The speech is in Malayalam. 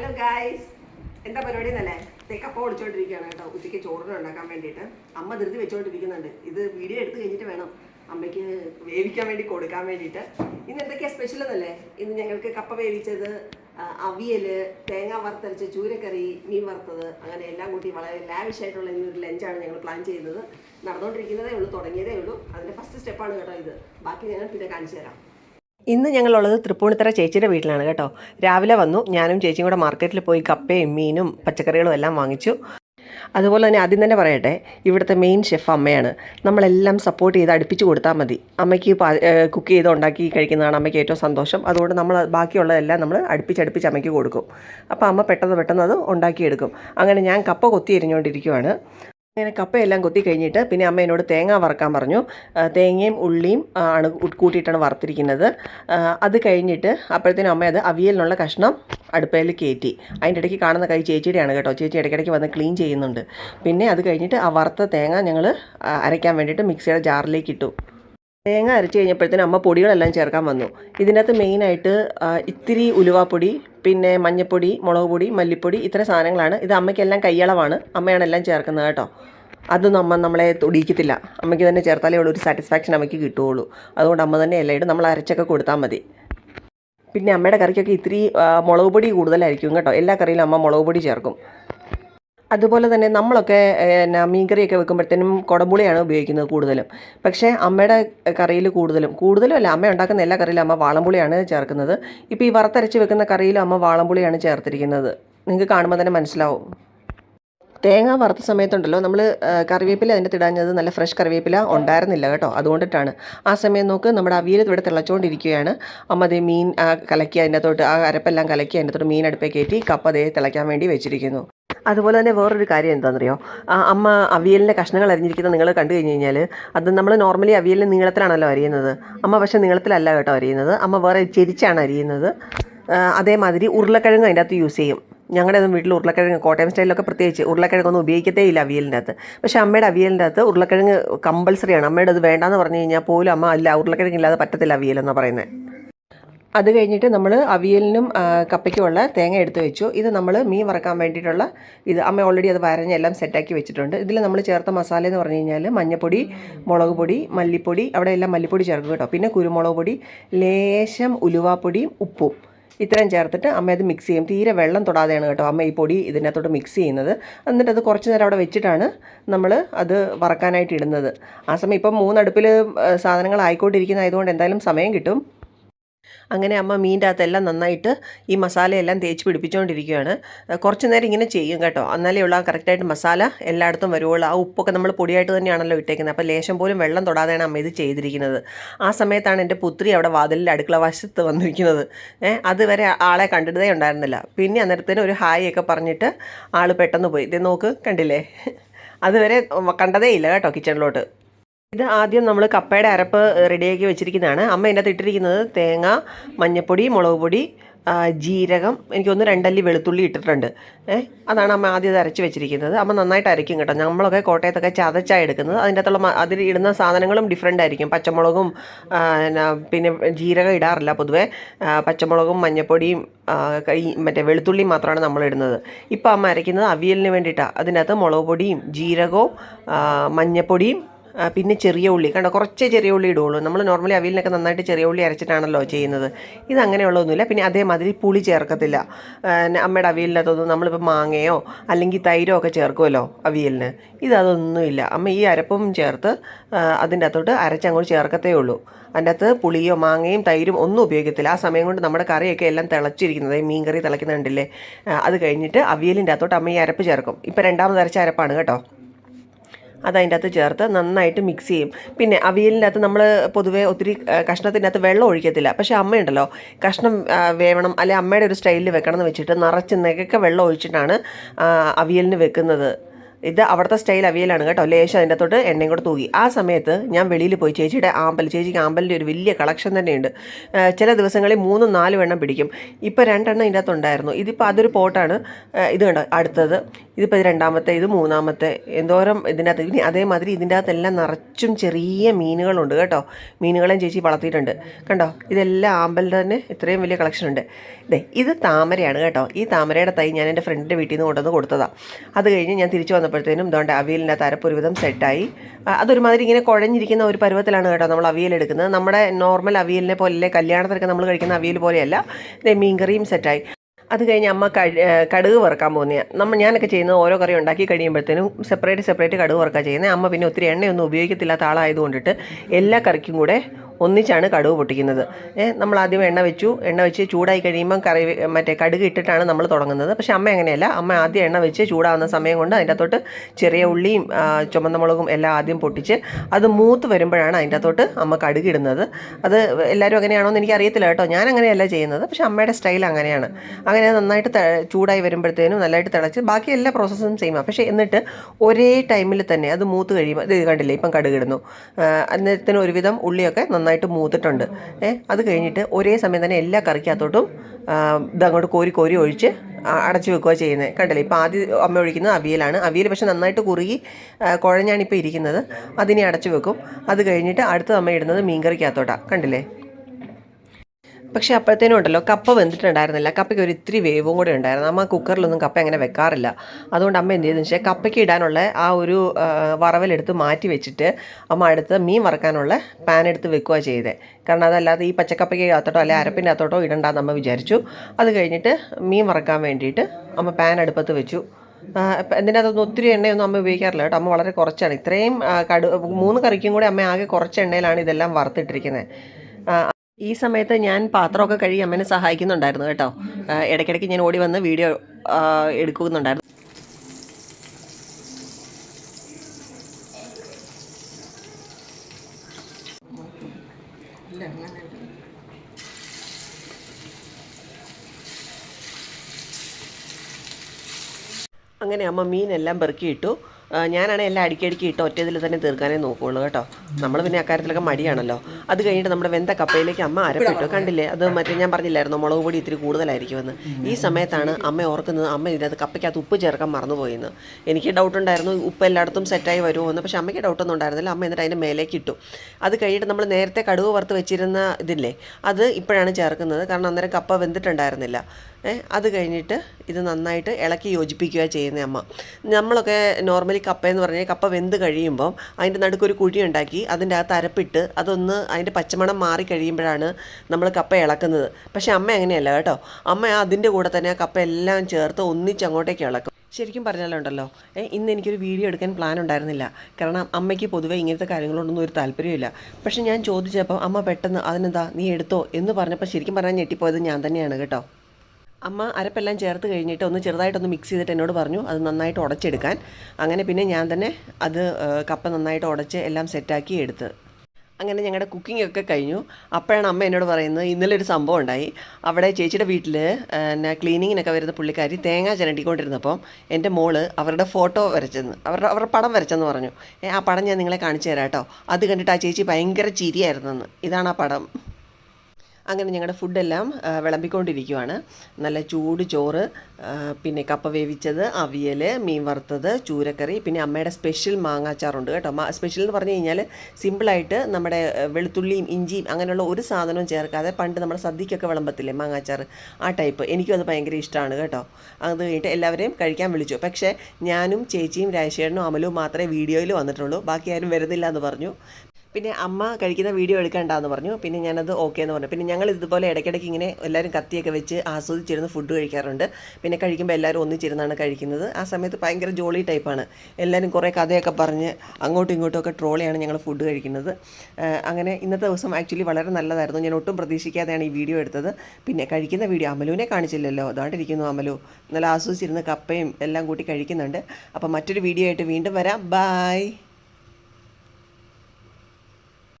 ഹലോ ഗായ്സ് എന്താ പരിപാടി എന്നല്ലേ തേക്കപ്പ ഒളിച്ചോണ്ടിരിക്കുകയാണ് കേട്ടോ. ഉച്ചയ്ക്ക് ചോറിന് ഉണ്ടാക്കാൻ വേണ്ടിയിട്ട്. അമ്മ ധൃതി വെച്ചോണ്ടിരിക്കുന്നുണ്ട്. ഇത് വീഡിയോ എടുത്ത് കഴിഞ്ഞിട്ട് വേണം അമ്മയ്ക്ക് വേവിക്കാൻ വേണ്ടി കൊടുക്കാൻ വേണ്ടിയിട്ട്. ഇന്ന് എന്തൊക്കെയാ സ്പെഷ്യൽ എന്നല്ലേ? ഇന്ന് ഞങ്ങൾക്ക് കപ്പ വേവിച്ചത് അവിയൽ തേങ്ങ വറുത്തരച്ച ചൂരക്കറി മീൻ വറുത്തത് അങ്ങനെ എല്ലാം കൂട്ടി വളരെ ലാവിഷ് ആയിട്ടുള്ള ഇന്നൊരു ലഞ്ചാണ് ഞങ്ങൾ പ്ലാൻ ചെയ്യുന്നത് നടന്നുകൊണ്ടിരിക്കുന്നതേ ഉള്ളൂ തുടങ്ങിയതേ ഉള്ളൂ. അതിന്റെ ഫസ്റ്റ് സ്റ്റെപ്പാണ് കേട്ടോ ഇത്. ബാക്കി ഞങ്ങൾ പിന്നെ കാണിച്ചു തരാം. ഇന്ന് ഞങ്ങളുള്ളത് തൃപ്പൂണിത്തറ ചേച്ചിയുടെ വീട്ടിലാണ് കേട്ടോ. രാവിലെ വന്നു. ഞാനും ചേച്ചിയും കൂടെ മാർക്കറ്റിൽ പോയി കപ്പയും മീനും പച്ചക്കറികളും എല്ലാം വാങ്ങിച്ചു. അതുപോലെ തന്നെ ആദ്യം തന്നെ പറയട്ടെ ഇവിടുത്തെ മെയിൻ ഷെഫ് അമ്മയാണ്. നമ്മളെല്ലാം സപ്പോർട്ട് ചെയ്ത് അടുപ്പിച്ച് കൊടുത്താൽ മതി. അമ്മയ്ക്ക് കുക്ക് ചെയ്ത് ഉണ്ടാക്കി കഴിക്കുന്നതാണ് അമ്മയ്ക്ക് ഏറ്റവും സന്തോഷം. അതുകൊണ്ട് നമ്മൾ ബാക്കിയുള്ളതെല്ലാം നമ്മൾ അടുപ്പിച്ചടുപ്പിച്ച് അമ്മയ്ക്ക് കൊടുക്കും. അപ്പോൾ അമ്മ പെട്ടെന്ന് പെട്ടെന്ന് അത് ഉണ്ടാക്കിയെടുക്കും. അങ്ങനെ ഞാൻ കപ്പ കൊത്തി എരിഞ്ഞുകൊണ്ടിരിക്കുവാണ് അങ്ങനെ കപ്പയെല്ലാം കൊത്തി കഴിഞ്ഞിട്ട് പിന്നെ അമ്മ എന്നോട് തേങ്ങ വറക്കാൻ പറഞ്ഞു. തേങ്ങയും ഉള്ളിയും ആണ് കൂട്ടിയിട്ടാണ് വറുത്തിരിക്കുന്നത്. അത് കഴിഞ്ഞിട്ട് അപ്പോഴത്തേനും അമ്മ അത് അവിയലിനുള്ള കഷ്ണം അടുപ്പയിൽ കയറ്റി അതിന്റെ ഇടയ്ക്ക് കാണുന്ന കൈ ചേച്ചിയുടെയാണ് കേട്ടോ. ചേച്ചി ഇടയ്ക്കിടയ്ക്ക് വന്ന് ക്ലീൻ ചെയ്യുന്നുണ്ട്. പിന്നെ അത് കഴിഞ്ഞിട്ട് ആ വറുത്ത തേങ്ങ ഞങ്ങൾ അരയ്ക്കാൻ വേണ്ടിയിട്ട് മിക്സിയുടെ ജാറിലേക്ക് ഇട്ടു. തേങ്ങ അരച്ച് കഴിഞ്ഞപ്പോഴത്തേനും അമ്മ പൊടികളെല്ലാം ചേർക്കാൻ വന്നു. ഇതിനകത്ത് മെയിനായിട്ട് ഇത്തിരി ഉലുവാപ്പൊടി പിന്നെ മഞ്ഞൾപ്പൊടി മുളക് പൊടി മല്ലിപ്പൊടി ഇത്ര സാധനങ്ങളാണ്. ഇത് അമ്മയ്ക്കെല്ലാം കയ്യളവാണ് അമ്മയാണ് എല്ലാം ചേർക്കുന്നത് കേട്ടോ. അതൊന്നും അമ്മ നമ്മളെ തൊടിയിക്കത്തില്ല അമ്മയ്ക്ക് തന്നെ ചേർത്താലേ ഉള്ളൂ. ഒരു സാറ്റിസ്ഫാക്ഷൻ അമ്മയ്ക്ക് കിട്ടുകയുള്ളൂ. അതുകൊണ്ട് അമ്മ തന്നെ എല്ലാം ഇടും നമ്മൾ അരച്ചൊക്കെ കൊടുത്താൽ മതി. പിന്നെ അമ്മയുടെ കറിക്കൊക്കെ ഇത്തിരി മുളക് പൊടി കൂടുതലായിരിക്കും കേട്ടോ. എല്ലാ കറിയിലും അമ്മ മുളക് പൊടി ചേർക്കും. അതുപോലെ തന്നെ നമ്മളൊക്കെ എന്നാ മീൻകറിയൊക്കെ വെക്കുമ്പോഴത്തേനും കുടംപുളിയാണ് ഉപയോഗിക്കുന്നത് കൂടുതലും. പക്ഷേ അമ്മയുടെ കറിയിൽ കൂടുതലും കൂടുതലും അല്ല അമ്മ ഉണ്ടാക്കുന്ന എല്ലാ കറിയിലും അമ്മ വാളംപുളിയാണ് ചേർക്കുന്നത്. ഇപ്പോൾ ഈ വറുത്തരച്ച് വെക്കുന്ന കറിയിലും അമ്മ വാളംപുളിയാണ് ചേർത്തിരിക്കുന്നത്. നിങ്ങൾക്ക് കാണുമ്പോൾ തന്നെ മനസ്സിലാവും. തേങ്ങ വറുത്ത സമയത്തുണ്ടല്ലോ നമ്മൾ കറിവേപ്പില അതിന്റെ തിടാഞ്ഞത് നല്ല ഫ്രഷ് കറിവേപ്പില ഉണ്ടായിരുന്നില്ല കേട്ടോ അതുകൊണ്ടിട്ടാണ്. ആ സമയം നോക്ക് നമ്മുടെ അവിയൽ ഇവിടെ തിളച്ചുകൊണ്ടിരിക്കുകയാണ് അമ്മ അതേ മീൻ കലക്കി അതിന്റെ തൊട്ട് ആ അരപ്പെല്ലാം കലക്കി അതിന്റെ തൊട്ട് മീൻ അടുപ്പേ കയറ്റി കപ്പ അതേ തിളയ്ക്കാൻ വേണ്ടി വെച്ചിരിക്കുന്നു. അതുപോലെ തന്നെ വേറൊരു കാര്യം എന്താണെന്നറിയോ? അമ്മ അവിയലിന്റെ കഷ്ണങ്ങൾ അരിഞ്ഞിരിക്കുന്നത് നിങ്ങൾ കണ്ടു കഴിഞ്ഞ് കഴിഞ്ഞാൽ അത് നമ്മൾ നോർമലി അവിയലിന് നീളത്തിലാണല്ലോ അരിയുന്നത്. അമ്മ പക്ഷേ നീളത്തിലല്ല കേട്ടോ അരിയുന്നത്. അമ്മ വേറെ ചെരിച്ചാണ് അരിയുന്നത്. അതേമാതിരി ഉരുളക്കിഴങ്ങ് അതിന്റെ അകത്ത് യൂസ് ചെയ്യും. ഞങ്ങളുടെ ഒന്നും വീട്ടിൽ ഉരുളക്കിഴങ്ങ് കോട്ടയം സ്റ്റൈലിലൊക്കെ പ്രത്യേകിച്ച് ഉരുളക്കിഴങ്ങൊന്നും ഉപയോഗിക്കത്തേ ഇല്ല അവിയലിന്റെ അകത്ത്. പക്ഷേ അമ്മയുടെ അവിയലിന്റെ അകത്ത് ഉരുളക്കിഴങ്ങ് കമ്പൽസറിയാണ് അമ്മയുടെ അത് വേണ്ടാന്ന് പറഞ്ഞു കഴിഞ്ഞാൽ പോലും അമ്മ അല്ല ഉരുളക്കിഴങ്ങ് ഇല്ലാതെ പറ്റത്തില്ല അവിയലെന്ന് പറയുന്നത് അത് കഴിഞ്ഞിട്ട് നമ്മൾ അവിയലിനും കപ്പയ്ക്കുമുള്ള തേങ്ങ എടുത്ത് വെച്ചു. ഇത് നമ്മൾ മീൻ വറക്കാൻ വേണ്ടിയിട്ടുള്ള ഇത് അമ്മ ഓൾറെഡി അത് വരഞ്ഞ് എല്ലാം സെറ്റാക്കി വെച്ചിട്ടുണ്ട്. ഇതിൽ നമ്മൾ ചേർത്ത മസാല എന്ന് പറഞ്ഞു കഴിഞ്ഞാൽ മഞ്ഞപ്പൊടി മുളക് പൊടി മല്ലിപ്പൊടി അവിടെ എല്ലാം മല്ലിപ്പൊടി ചേർക്കും കേട്ടോ. പിന്നെ കുരുമുളക് പൊടി ലേശം ഉലുവാപ്പൊടിയും ഉപ്പും ഇത്രയും ചേർത്തിട്ട് അമ്മ അത് മിക്സ് ചെയ്യും. തീരെ വെള്ളം തൊടാതെയാണ് കേട്ടോ അമ്മ ഈ പൊടി ഇതിനകത്തോട്ട് മിക്സ് ചെയ്യുന്നത്. എന്നിട്ട് അത് കുറച്ച് നേരം അവിടെ വെച്ചിട്ടാണ് നമ്മൾ അത് വറക്കാനായിട്ട് ഇടുന്നത്. ആ സമയം ഇപ്പം മൂന്നടുപ്പിൽ സാധനങ്ങൾ ആയിക്കൊണ്ടിരിക്കുന്നതായതുകൊണ്ട് എന്തായാലും സമയം കിട്ടും. അങ്ങനെ അമ്മ മീന്റെ അകത്തെല്ലാം നന്നായിട്ട് ഈ മസാലയെല്ലാം തേച്ച് പിടിപ്പിച്ചുകൊണ്ടിരിക്കുകയാണ് കുറച്ച് നേരം ഇങ്ങനെ ചെയ്യും കേട്ടോ. എന്നാലേ ഉള്ള കറക്റ്റായിട്ട് മസാല എല്ലായിടത്തും വരുവുള്ളൂ. ആ ഉപ്പൊക്കെ നമ്മൾ പൊടിയായിട്ട് തന്നെയാണല്ലോ ഇട്ടേക്കുന്നത്. അപ്പോൾ ലേശം പോലും വെള്ളം തൊടാതെയാണ് അമ്മ ഇത് ചെയ്തിരിക്കുന്നത്. ആ സമയത്താണ് എന്റെ പുത്രി അവിടെ വാതിലിൽ അടുക്കള വശത്ത് വന്നിരിക്കുന്നത്. അതുവരെ ആളെ കണ്ടിട്ടേ ഉണ്ടായിരുന്നില്ല. പിന്നെ അന്നേരത്തേനും ഒരു ഹായ് ഒക്കെ പറഞ്ഞിട്ട് ആൾ പെട്ടെന്ന് പോയി. ഇത് നോക്ക് കണ്ടില്ലേ? അതുവരെ കണ്ടതേ ഇല്ല കേട്ടോ കിച്ചണിലോട്ട്. ഇത് ആദ്യം നമ്മൾ കപ്പയുടെ അരപ്പ് റെഡിയാക്കി വെച്ചിരിക്കുന്നതാണ്. അമ്മ ഇതിന്റെ അകത്ത് ഇട്ടിരിക്കുന്നത് തേങ്ങ മഞ്ഞൾപ്പൊടി മുളക് പൊടി ജീരകം എനിക്കൊന്ന് രണ്ടല്ലി വെളുത്തുള്ളി ഇട്ടിട്ടുണ്ട്. ഏ അതാണ് അമ്മ ആദ്യം അരച്ച് വെച്ചിരിക്കുന്നത്. അമ്മ നന്നായിട്ട് അരയ്ക്കും കേട്ടോ. നമ്മളൊക്കെ കോട്ടയത്തൊക്കെ ചതച്ചാണ് എടുക്കുന്നത്. അതിന്റെ അകത്തുള്ള അതിൽ ഇടുന്ന സാധനങ്ങളും ഡിഫറെന്റ് ആയിരിക്കും. പച്ചമുളകും പിന്നെ ജീരകം ഇടാറില്ല പൊതുവേ. പച്ചമുളകും മഞ്ഞൾപ്പൊടിയും കൈ മറ്റേ വെളുത്തുള്ളിയും മാത്രമാണ് നമ്മൾ ഇടുന്നത്. ഇപ്പോൾ അമ്മ അരയ്ക്കുന്നത് അവിയലിന് വേണ്ടിയിട്ടാണ് അതിനകത്ത് മുളക് പൊടിയും ജീരകവും മഞ്ഞപ്പൊടിയും പിന്നെ ചെറിയ ഉള്ളി. കണ്ടോ കുറച്ച് ചെറിയ ഉള്ളി ഇടുള്ളൂ നമ്മൾ നോർമലി അവിയലിനൊക്കെ നന്നായിട്ട് ചെറിയ ഉള്ളി അരച്ചിട്ടാണല്ലോ ചെയ്യുന്നത്. ഇത് അങ്ങനെയുള്ളതൊന്നുമില്ല. പിന്നെ അതേമാതിരി പുളി ചേർക്കത്തില്ല. അമ്മയുടെ അവിയലിനകത്തൊന്നും നമ്മളിപ്പോൾ മാങ്ങയോ അല്ലെങ്കിൽ തൈരോ ഒക്കെ ചേർക്കുമല്ലോ അവിയലിന്. ഇത് അതൊന്നുമില്ല. അമ്മ ഈ അരപ്പും ചേർത്ത് അതിന്റെ അകത്തോട്ട് അരച്ചങ്ങോട്ട് ചേർക്കത്തേ ഉള്ളൂ. അതിന്റെ അകത്ത് പുളിയോ മാങ്ങയും തൈരും ഒന്നും ഉപയോഗിക്കത്തില്ല. ആ സമയം കൊണ്ട് നമ്മുടെ കറിയൊക്കെ എല്ലാം തിളച്ചിരിക്കുന്നത്. മീൻ കറി തിളയ്ക്കുന്ന കണ്ടില്ലേ? അത് കഴിഞ്ഞിട്ട് അവിയലിന്റെ അകത്തോട്ട് അമ്മ ഈ അരപ്പ് ചേർക്കും. ഇപ്പോൾ രണ്ടാമത് അരച്ച അരപ്പാണ് കേട്ടോ. അത് അതിന്റെ അകത്ത് ചേർത്ത് നന്നായിട്ട് മിക്സ് ചെയ്യും. പിന്നെ അവിയലിന്റെ അകത്ത് നമ്മൾ പൊതുവേ ഒത്തിരി കഷ്ണത്തിന്റെ അകത്ത് വെള്ളം ഒഴിക്കത്തില്ല. പക്ഷേ അമ്മയുണ്ടല്ലോ കഷ്ണം വേവണം അല്ലെ അമ്മയുടെ ഒരു സ്റ്റൈലിൽ വെക്കണം എന്ന് വെച്ചിട്ട് നിറച്ച് നികക്ക വെള്ളം ഒഴിച്ചിട്ടാണ് അവിയലിന് വെക്കുന്നത്. ഇത് അവിടുത്തെ സ്റ്റൈൽ അവിയലാണ് കേട്ടോ. ലേശം അതിന്റെ തൊട്ട് എണ്ണയും കൂടെ തൂകി. ആ സമയത്ത് ഞാൻ വെളിയിൽ പോയി ചേച്ചിയുടെ ആമ്പൽ ചേച്ചിക്ക് ആമ്പലിന്റെ ഒരു വലിയ കളക്ഷൻ തന്നെയുണ്ട്. ചില ദിവസങ്ങളിൽ മൂന്നും നാലും എണ്ണം പിടിക്കും. ഇപ്പോൾ രണ്ടെണ്ണം ഇതിന്റെ അകത്തുണ്ടായിരുന്നു ഇതിപ്പോൾ അതൊരു പോട്ടാണ്. ഇത് കണ്ടോ? അടുത്തത്. ഇതിപ്പോൾ ഇത് രണ്ടാമത്തെ ഇത് മൂന്നാമത്തെ എന്തോരം ഇതിന്റെ അകത്ത് ഇനി അതേമാതിരി ഇതിന്റെ അകത്തെല്ലാം നിറച്ചും ചെറിയ മീനുകളുണ്ട് കേട്ടോ. മീനുകളെയും ചേച്ചി വളർത്തിയിട്ടുണ്ട്. കണ്ടോ? ഇതെല്ലാം ആമ്പലിന്റെ തന്നെ ഇത്രയും വലിയ കളക്ഷൻ ഉണ്ട്. ദേ ഇത് താമരയാണ് കേട്ടോ. ഈ താമരയുടെ തൈ ഞാൻ എന്റെ ഫ്രണ്ടിന്റെ വീട്ടിൽ നിന്ന് കൊണ്ടുവന്ന് കൊടുത്തതാണ് അത് കഴിഞ്ഞ് ഞാൻ തിരിച്ചു വന്നപ്പോഴത്തേനും ഇതുകൊണ്ട് അവിയലിന്റെ തരപ്പ് ഒരുവിധം സെറ്റായി അതൊരുമാതിരി ഇങ്ങനെ കുഴഞ്ഞിരിക്കുന്ന ഒരു പരുവത്തിലാണ് കേട്ടോ നമ്മൾ അവിയൽ എടുക്കുന്നത്. നമ്മുടെ നോർമൽ അവിയലിനെ പോലെ കല്യാണത്തിനൊക്കെ നമ്മൾ കഴിക്കുന്ന അവിയൽ പോലെയല്ല ഇതേ മീൻകറിയും സെറ്റായി. അത് കഴിഞ്ഞ് അമ്മ കടുക് വറുക്കാൻ പോകുന്നതാണ് നമ്മൾ ഞാനൊക്കെ ചെയ്യുന്നത് ഓരോ കറി ഉണ്ടാക്കി കഴിയുമ്പോഴത്തേനും സെപ്പറേറ്റ് സെപ്പറേറ്റ് കടുക് വറുക്കാൻ ചെയ്യുന്നത് അമ്മ പിന്നെ ഒത്തിരി എണ്ണയൊന്നും ഉപയോഗിക്കത്തില്ലാത്ത ആളായതുകൊണ്ടിട്ട് എല്ലാ കറിക്കും കൂടെ ഒന്നിച്ചാണ് കടുക് പൊട്ടിക്കുന്നത്. നമ്മൾ ആദ്യം എണ്ണ വെച്ചു. എണ്ണ വെച്ച് ചൂടായി കഴിയുമ്പം കറി മറ്റേ കടുക് ഇട്ടിട്ടാണ് നമ്മൾ തുടങ്ങുന്നത്. പക്ഷേ അമ്മ അങ്ങനെയല്ല. അമ്മ ആദ്യം എണ്ണ വെച്ച് ചൂടാവുന്ന സമയം കൊണ്ട് അതിന്റെ അകത്തോട്ട് ചെറിയ ഉള്ളിയും ചുമന്ന മുളകും എല്ലാം ആദ്യം പൊട്ടിച്ച് അത് മൂത്ത് വരുമ്പോഴാണ് അതിന്റെ അകത്തോട്ട് അമ്മ കടുക് ഇടുന്നത്. അത് എല്ലാവരും അങ്ങനെയാണോ എന്ന് എനിക്ക് അറിയത്തില്ല കേട്ടോ. ഞാൻ അങ്ങനെയല്ല ചെയ്യുന്നത്. പക്ഷേ അമ്മയുടെ സ്റ്റൈൽ അങ്ങനെയാണ്. അങ്ങനെ നന്നായിട്ട് ചൂടായി വരുമ്പോഴത്തേനും നല്ലതായിട്ട് തിളച്ച് ബാക്കി എല്ലാ പ്രോസസ്സും സെയിമാണ് പക്ഷേ എന്നിട്ട് ഒരേ ടൈമിൽ തന്നെ അത് മൂത്ത് കഴിയുമ്പോൾ ഇത് കണ്ടില്ലേ ഇപ്പം കടുകിടുന്നു അന്നേരത്തിന് ഒരുവിധം ഉള്ളിയൊക്കെ നന്നായിട്ട് മൂത്തിട്ടുണ്ട്. ഏ അത് കഴിഞ്ഞിട്ട് ഒരേ സമയം തന്നെ എല്ലാ കറിക്കകത്തോട്ടും ഇതങ്ങോട്ട് കോരി കോരി ഒഴിച്ച് അടച്ചു വെക്കുക ചെയ്യുന്നത് കണ്ടില്ലേ? ഇപ്പോൾ ആദ്യം അമ്മ ഒഴിക്കുന്നത് അവിയലാണ്. അവിയൽ പക്ഷെ നന്നായിട്ട് കുറുകി കുഴഞ്ഞാണിപ്പോൾ ഇരിക്കുന്നത്. അതിനെ അടച്ചു വെക്കും. അത് കഴിഞ്ഞിട്ട് അടുത്ത അമ്മ ഇടുന്നത് മീൻകറിക്കകത്തോട്ടാണ് കണ്ടില്ലേ? പക്ഷേ അപ്പോഴത്തേനും ഉണ്ടല്ലോ കപ്പ വെന്തിട്ടുണ്ടായിരുന്നില്ല. കപ്പയ്ക്ക് ഒരു ഇത്തിരി വേവും കൂടെ ഉണ്ടായിരുന്നു. അമ്മ കുക്കറിലൊന്നും കപ്പ അങ്ങനെ വെക്കാറില്ല. അതുകൊണ്ട് അമ്മ എന്ത് ചെയ്തെന്ന് വെച്ചാൽ കപ്പയ്ക്ക് ഇടാനുള്ള ആ ഒരു വറവലെടുത്ത് മാറ്റി വെച്ചിട്ട് അമ്മ അടുത്ത് മീൻ വറക്കാനുള്ള പാൻ എടുത്ത് വെക്കുക ചെയ്തേ. കാരണം അതല്ലാതെ ഈ പച്ചക്കപ്പയ്ക്ക് അകത്തോട്ടോ അല്ലെ അരപ്പിന്റെ അകത്തോട്ടോ ഇടണ്ടെന്ന് അമ്മ വിചാരിച്ചു. അത് കഴിഞ്ഞിട്ട് മീൻ വറക്കാൻ വേണ്ടിയിട്ട് അമ്മ പാൻ അടുപ്പത്ത് വെച്ചു. അകത്തൊന്നും ഒത്തിരി എണ്ണയൊന്നും അമ്മ ഉപയോഗിക്കാറില്ല കേട്ടോ. അമ്മ വളരെ കുറച്ചാണ്. ഇത്രയും കടു മൂന്ന് കറിക്കും കൂടി അമ്മ ആകെ കുറച്ച് എണ്ണയിലാണ് ഇതെല്ലാം വറുത്തിട്ടിരിക്കുന്നത്. ഈ സമയത്ത് ഞാൻ പാത്രമൊക്കെ കഴുകി അമ്മനെ സഹായിക്കുന്നുണ്ടായിരുന്നു കേട്ടോ. ഇടയ്ക്കിടയ്ക്ക് ഞാൻ ഓടി വന്ന് വീഡിയോ എടുക്കുന്നുണ്ടായിരുന്നു. അങ്ങനെ അമ്മ മീനെല്ലാം പെറുക്കിയിട്ടു. ഞാനാണെങ്കിൽ എല്ലാം അടുക്കി ഇട്ട് ഒറ്റ ഇതിൽ തന്നെ തീർക്കാനേ നോക്കുകയുള്ളൂ കേട്ടോ. നമ്മൾ പിന്നെ അക്കാര്യത്തിലൊക്കെ മടിയാണല്ലോ. അത് കഴിഞ്ഞിട്ട് നമ്മുടെ വെന്ത കപ്പയിലേക്ക് അമ്മ അരപ്പിട്ടു. കണ്ടില്ലേ? അത് മറ്റേ ഞാൻ പറഞ്ഞില്ലായിരുന്നു? മുളക് പൊടി ഇത്തിരി കൂടുതലായിരിക്കുമെന്ന്. ഈ സമയത്താണ് അമ്മ ഓർക്കുന്നത് അമ്മ ഇതിനകത്ത് കപ്പയ്ക്കകത്ത് ഉപ്പ് ചേർക്കാൻ മറന്നുപോയെന്ന്. എനിക്ക് ഡൗട്ട് ഉണ്ടായിരുന്നു ഉപ്പ് എല്ലായിടത്തും സെറ്റായി വരുമോ എന്ന് പക്ഷേ അമ്മയ്ക്ക് ഡൗട്ടൊന്നും ഉണ്ടായിരുന്നില്ല. അമ്മ എന്നിട്ട് അതിന്റെ മേലേക്ക് ഇട്ടു. അത് കഴിഞ്ഞിട്ട് നമ്മൾ നേരത്തെ കടുവ് വറുത്ത് വെച്ചിരുന്ന ഇതില്ലേ? അത് ഇപ്പോഴാണ് ചേർക്കുന്നത്. കാരണം അന്നേരം കപ്പ വെന്തിട്ടുണ്ടായിരുന്നില്ല. അത് കഴിഞ്ഞിട്ട് ഇത് നന്നായിട്ട് ഇളക്കി യോജിപ്പിക്കുക ചെയ്യുന്ന അമ്മ. നമ്മളൊക്കെ നോർമലി കപ്പ എന്ന് പറഞ്ഞാൽ കപ്പ വെന്ത് കഴിയുമ്പം അതിന്റെ നടുക്കൊരു കുഴി ഉണ്ടാക്കി അതിന്റെ അകത്ത് അരപ്പിട്ട് അതൊന്ന് അതിന്റെ പച്ചമണം മാറി കഴിയുമ്പോഴാണ് നമ്മൾ കപ്പ ഇളക്കുന്നത്. പക്ഷേ അമ്മ അങ്ങനെയല്ല കേട്ടോ. അമ്മ അതിന്റെ കൂടെ തന്നെ ആ കപ്പ എല്ലാം ചേർത്ത് ഒന്നിച്ച് അങ്ങോട്ടേക്ക് ഇളക്കും. ശരിക്കും പറഞ്ഞാലുണ്ടല്ലോ ഇന്ന് എനിക്കൊരു വീഡിയോ എടുക്കാൻ പ്ലാൻ ഉണ്ടായിരുന്നില്ല. കാരണം അമ്മയ്ക്ക് പൊതുവേ ഇങ്ങനത്തെ കാര്യങ്ങളോടൊന്നും ഒരു താല്പര്യമില്ല പക്ഷേ ഞാൻ ചോദിച്ചപ്പോൾ അമ്മ പെട്ടെന്ന് അതിനെന്താ നീ എടുത്തോ? എന്ന് പറഞ്ഞപ്പോൾ ശരിക്കും പറഞ്ഞാൽ ഞെട്ടിപ്പോയത് ഞാൻ തന്നെയാണ് കേട്ടോ. അമ്മ അരപ്പെല്ലാം ചേർത്ത് കഴിഞ്ഞിട്ട് ഒന്ന് ചെറുതായിട്ടൊന്ന് മിക്സ് ചെയ്തിട്ട് എന്നോട് പറഞ്ഞു അത് നന്നായിട്ട് ഉടച്ചെടുക്കാൻ. അങ്ങനെ പിന്നെ ഞാൻ തന്നെ അത് കപ്പ നന്നായിട്ട് ഉടച്ച് എല്ലാം സെറ്റാക്കി എടുത്ത്. അങ്ങനെ ഞങ്ങളുടെ കുക്കിംഗ് ഒക്കെ കഴിഞ്ഞു. അപ്പോഴാണ് അമ്മ എന്നോട് പറയുന്നത് ഇന്നലെ ഒരു സംഭവം ഉണ്ടായി. അവിടെ ചേച്ചിയുടെ വീട്ടിൽ എന്നാ ക്ലീനിങ്ങിനൊക്കെ വരുന്ന പുള്ളിക്കാരി തേങ്ങ ചിരണ്ടിക്കൊണ്ടിരുന്നപ്പം എന്റെ മോൾ അവരുടെ ഫോട്ടോ വരച്ചെന്ന് അവരുടെ അവരുടെ പടം വരച്ചെന്ന് പറഞ്ഞു. ആ പടം ഞാൻ നിങ്ങളെ കാണിച്ചു തരാം കേട്ടോ. അത് കണ്ടിട്ട് ആ ചേച്ചി ഭയങ്കര ചിരിയായിരുന്നെന്ന്. ഇതാണ് ആ പടം. അങ്ങനെ ഞങ്ങളുടെ ഫുഡെല്ലാം വിളമ്പിക്കൊണ്ടിരിക്കുവാണ്. നല്ല ചൂട് ചോറ് പിന്നെ കപ്പ വേവിച്ചത് അവിയൽ മീൻ വറുത്തത് ചൂരക്കറി പിന്നെ അമ്മയുടെ സ്പെഷ്യൽ മാങ്ങാച്ചാറുണ്ട് കേട്ടോ. സ്പെഷ്യൽ എന്ന് പറഞ്ഞു കഴിഞ്ഞാൽ സിമ്പിളായിട്ട് നമ്മുടെ വെളുത്തുള്ളിയും ഇഞ്ചിയും അങ്ങനെയുള്ള ഒരു സാധനവും ചേർക്കാതെ പണ്ട് നമ്മുടെ സദ്യക്കൊക്കെ വിളമ്പത്തില്ലേ മാങ്ങാച്ചാർ ആ ടൈപ്പ് എനിക്കും അത് ഭയങ്കര ഇഷ്ടമാണ് കേട്ടോ. അത് കഴിഞ്ഞിട്ട് എല്ലാവരെയും കഴിക്കാൻ വിളിച്ചു. പക്ഷേ ഞാനും ചേച്ചിയും രാജശേഖരനും അമലും മാത്രമേ വീഡിയോയിൽ വന്നിട്ടുള്ളൂ. ബാക്കി ആരും വരുന്നില്ല എന്ന് പറഞ്ഞു. പിന്നെ അമ്മ കഴിക്കുന്ന വീഡിയോ എടുക്കണ്ടെന്ന് പറഞ്ഞു. പിന്നെ ഞാനത് ഓക്കെ എന്ന് പറഞ്ഞു. പിന്നെ ഞങ്ങൾ ഇതുപോലെ ഇടയ്ക്കിടയ്ക്ക് ഇങ്ങനെ എല്ലാവരും കത്തിയൊക്കെ വെച്ച് ആസ്വദിച്ചിരുന്ന് ഫുഡ് കഴിക്കാറുണ്ട്. പിന്നെ കഴിക്കുമ്പോൾ എല്ലാവരും ഒന്നിച്ചിരുന്നാണ് കഴിക്കുന്നത്. ആ സമയത്ത് ഭയങ്കര ജോളി ടൈപ്പാണ് എല്ലാവരും കുറേ കഥയൊക്കെ പറഞ്ഞ് അങ്ങോട്ടും ഇങ്ങോട്ടും ഒക്കെ ട്രോളിയാണ് ഞങ്ങൾ ഫുഡ് കഴിക്കുന്നത്. അങ്ങനെ ഇന്നത്തെ ദിവസം ആക്ച്വലി വളരെ നല്ലതായിരുന്നു. ഞാൻ ഒട്ടും പ്രതീക്ഷിക്കാതെയാണ് ഈ വീഡിയോ എടുത്തത്. പിന്നെ കഴിക്കുന്ന വീഡിയോ അമലുവിനെ കാണിച്ചില്ലല്ലോ. അതാണ്ടിരിക്കുന്നു അമലു. നല്ല ആസ്വദിച്ചിരുന്ന് കപ്പയും എല്ലാം കൂട്ടി കഴിക്കുന്നുണ്ട്. അപ്പോൾ മറ്റൊരു വീഡിയോ ആയിട്ട് വീണ്ടും വരാം. ബായ്